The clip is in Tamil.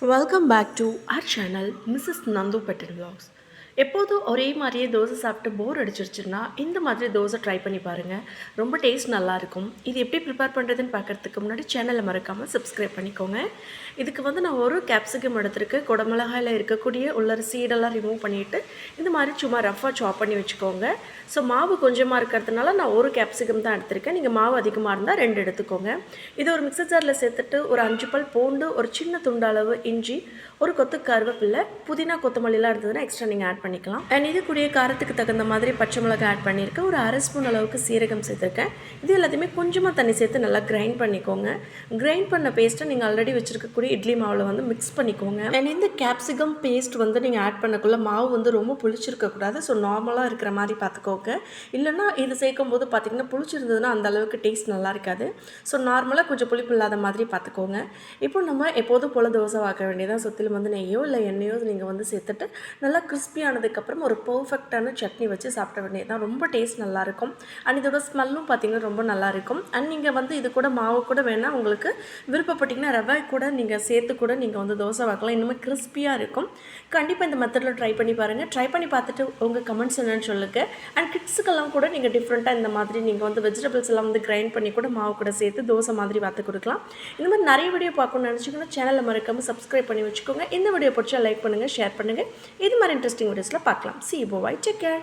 Welcome back to our channel Mrs. Nandu Patel Vlogs. எப்போதும் ஒரே மாதிரியே தோசை சாப்பிட்டு போர் அடிச்சிருச்சுன்னா இந்த மாதிரி தோசை ட்ரை பண்ணி பாருங்கள் ரொம்ப டேஸ்ட் நல்லாயிருக்கும். இது எப்படி ப்ரிப்பேர் பண்ணுறதுன்னு பார்க்கறதுக்கு முன்னாடி சேனலை மறக்காமல் சப்ஸ்கிரைப் பண்ணிக்கோங்க. இதுக்கு வந்து நான் ஒரு கேப்சிகம் எடுத்துருக்கு. குடமிளகாயில் இருக்கக்கூடிய உள்ள சீடெல்லாம் ரிமூவ் பண்ணிவிட்டு இந்த மாதிரி சும்மா ரஃபாக சாப் பண்ணி வச்சுக்கோங்க. ஸோ மாவு கொஞ்சமாக இருக்கிறதுனால நான் ஒரு கேப்சிகம் தான் எடுத்திருக்கேன். நீங்கள் மாவு அதிகமாக இருந்தால் ரெண்டு எடுத்துக்கோங்க. இது ஒரு மிக்சர் ஜாரில் சேர்த்துட்டு ஒரு அஞ்சு பல் பூண்டு ஒரு சின்ன துண்டளவு இஞ்சி ஒரு கொத்து கருவேப்பில்லை புதினா கொத்தமல்லிலாம் இருந்ததுன்னா எக்ஸ்ட்ரா நீங்கள் ஆட் பண்ணிக்கலாம். அண்ட் இது கூடிய காரத்துக்கு தகுந்த மாதிரி பச்சை மிளகாய் ஆட் பண்ணியிருக்கேன். ஒரு அரை ஸ்பூன் அளவுக்கு சீரகம் சேர்த்துருக்கேன். இது எல்லாத்தையுமே கொஞ்சமாக தண்ணி சேர்த்து நல்லா கிரைண்ட் பண்ணிக்கோங்க. கிரைண்ட் பண்ண பேஸ்ட்டை நீங்கள் ஆல்ரெடி வச்சுருக்கக்கூடிய இட்லி மாவில் வந்து மிக்ஸ் பண்ணிக்கோங்க. அண்ட் இந்த கேப்சிகம் பேஸ்ட் வந்து நீங்கள் ஆட் பண்ணக்குள்ள மாவு வந்து ரொம்ப புளிச்சிருக்கக்கூடாது ஸோ நார்மலாக இருக்கிற மாதிரி பார்த்துக்கோங்க. இல்லைன்னா இது சேர்க்கும் போது பார்த்தீங்கன்னா புளிச்சிருந்ததுன்னா அந்த அளவுக்கு டேஸ்ட் நல்லா இருக்காது. ஸோ நார்மலாக கொஞ்சம் புளிப்பு இல்லாத மாதிரி பார்த்துக்கோங்க. இப்போ நம்ம எப்போதும் போல் தோசை வாக்க வேண்டியதான் சுற்றிலும் வந்து நெய்யோ இல்லை எண்ணெயோ நீங்கள் வந்து சேர்த்துட்டு நல்லா ஆனதுக்கப்புறம் ஒரு பர்ஃபெக்டான சட்னி வச்சு சாப்பிட வேண்டியதுதான் ரொம்ப டேஸ்ட் நல்லாயிருக்கும். அண்ட் இதோட ஸ்மெல்லும் பார்த்தீங்கன்னா ரொம்ப நல்லாயிருக்கும். அண்ட் நீங்கள் வந்து இது கூட மாவு கூட வேணால் உங்களுக்கு விருப்பப்பட்டிங்கன்னா ரவை கூட நீங்கள் சேர்த்து கூட நீங்கள் வந்து தோசை வாக்கலாம். இன்னுமே கிறிஸ்பியாக இருக்கும். கண்டிப்பாக இந்த மெத்தடில் ட்ரை பண்ணி பாருங்கள் ட்ரை பண்ணி பார்த்துட்டு உங்கள் கமெண்ட்ஸ் என்னென்னு சொல்லுங்கள் அண்ட் கிட்ஸுக்கெல்லாம் கூட நீங்கள் டிஃப்ரெண்ட்டாக இந்த மாதிரி நீங்கள் வந்து வெஜிடபிள்ஸ் எல்லாம் வந்து கிரைண்ட் பண்ணி கூட மாவு கூட சேர்த்து தோசை மாதிரி பார்த்து கொடுக்கலாம். இந்த மாதிரி நிறைய வீடியோ பார்க்கணும்னு நினச்சிங்கன்னா சேனலை மறக்காமல் சப்ஸ்கிரைப் பண்ணி வச்சுக்கோங்க. இந்த வீடியோ பிடிச்சா லைக் பண்ணுங்கள் ஷேர் பண்ணுங்கள் இது மாதிரி இன்ட்ரெஸ்டிங் வீடியோஸில் பார்க்கலாம். சி போ வை டேக் கேர்